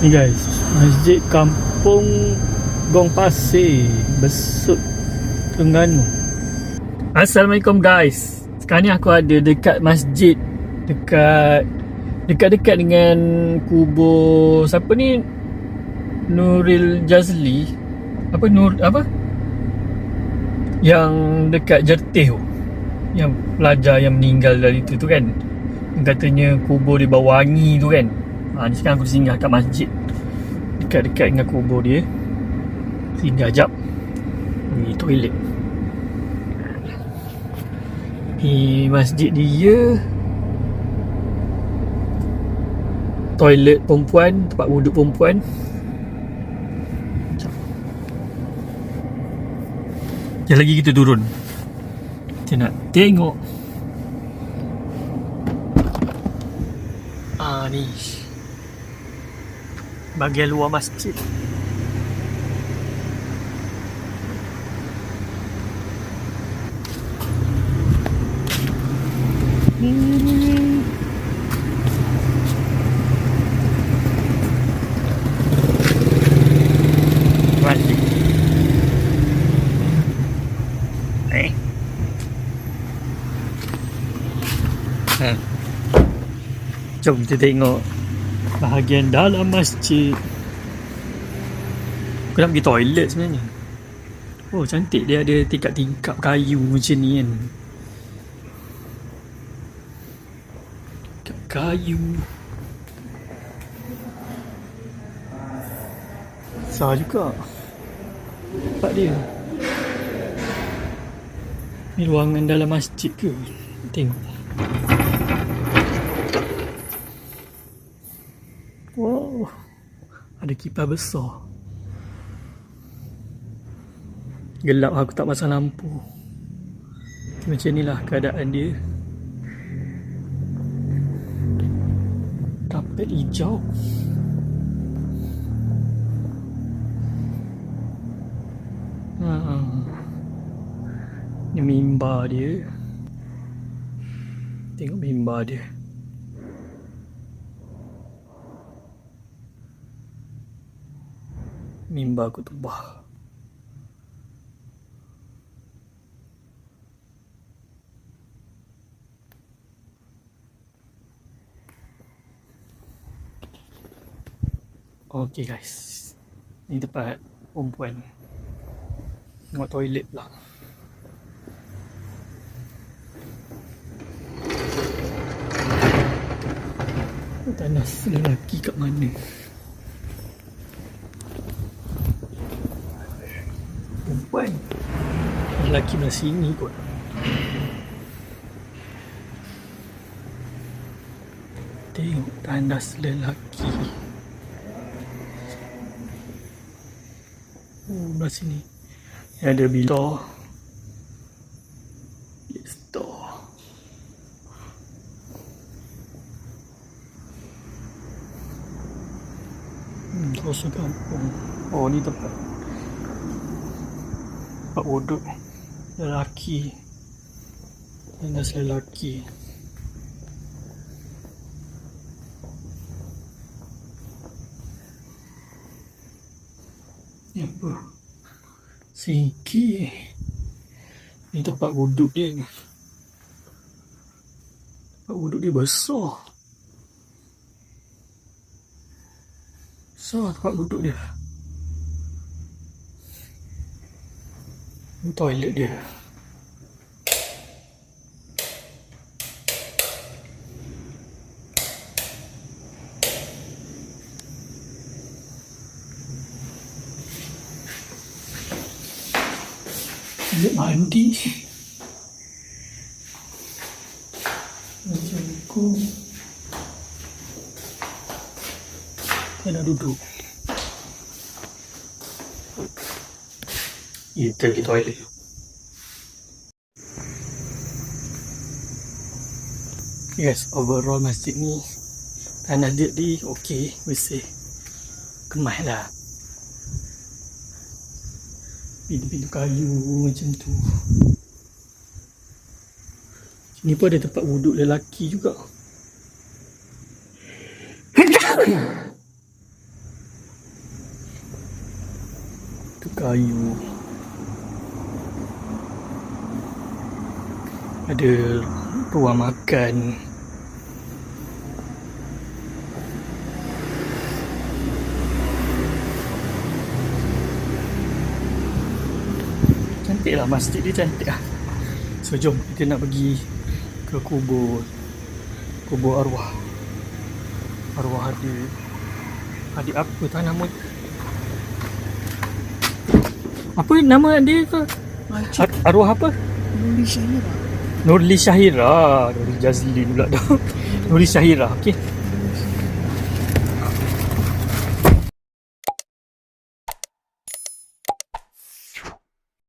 Ni guys, Masjid Kampung Gong Pasir, Besut, Terengganu. Assalamualaikum guys. Sekarang ni aku ada dekat masjid dekat dekat-dekat dengan kubur siapa ni? Nuril Jazli. Apa Nur apa? Yang dekat Jertih tu. Yang pelajar yang meninggal dari tu tu kan. Katanya kubur di bawah wangi tu kan ha, ni sekarang aku singgah kat masjid. Dekat-dekat dengan kubur dia. Singgah jap. Ni toilet. Ni masjid dia toilet perempuan tempat wuduk perempuan. Sekejap lagi kita turun. Kita nak tengok. Ah ni Bahagian luar masjid Hmm. Masjid Eh Ha. Bahagian dalam masjid. Aku nak pergi toilet sebenarnya. Oh cantik dia ada tingkap-tingkap kayu macam ni kan. Tingkap kayu. Besar juga. Tempat dia. Ni ruangan dalam masjid ke? Tengok. Wow. Ada kipas besar. Gelap aku tak pasang lampu. Macam inilah keadaan dia. Kapet hijau. Ha. Ni mimbar dia. Tengok mimbar dia. Mimbar kutubah. Okay guys. Ni tempat perempuan. Tengok toilet pula. Tanas lelaki kat mana? Perempuan. Lelaki belah sini kot. Tengok tandas lelaki. Oh, belah sini. Ada store. Hmm, terus kampung. Oh, ni tempat. Tempat wuduk. Lelaki. Tandas lelaki. Ni apa? Singki. Ni tempat wuduk dia ni. Tempat wuduk dia besar. Besar tempat wuduk dia. Toilet dia. Bilik mandi. Macam aku. Saya y te quito aire. Yes, overall masjid ni tanah dia ni okey, bersih. Kemah lah. Pintu-pintu kayu macam tu. Ni pun ada tempat wuduk lelaki juga. Tu kayu. Ada ruang makan. Cantik lah masjid dia cantik lah. So jom kita nak pergi ke kubur kubur arwah. Arwah adik. Adik apa tak nama? Apa nama dia tu? Ar- arwah apa? Nuri Syahira. Nurli Syahira. Nurli Jazli pula dah. Nurli Syahira. Okey.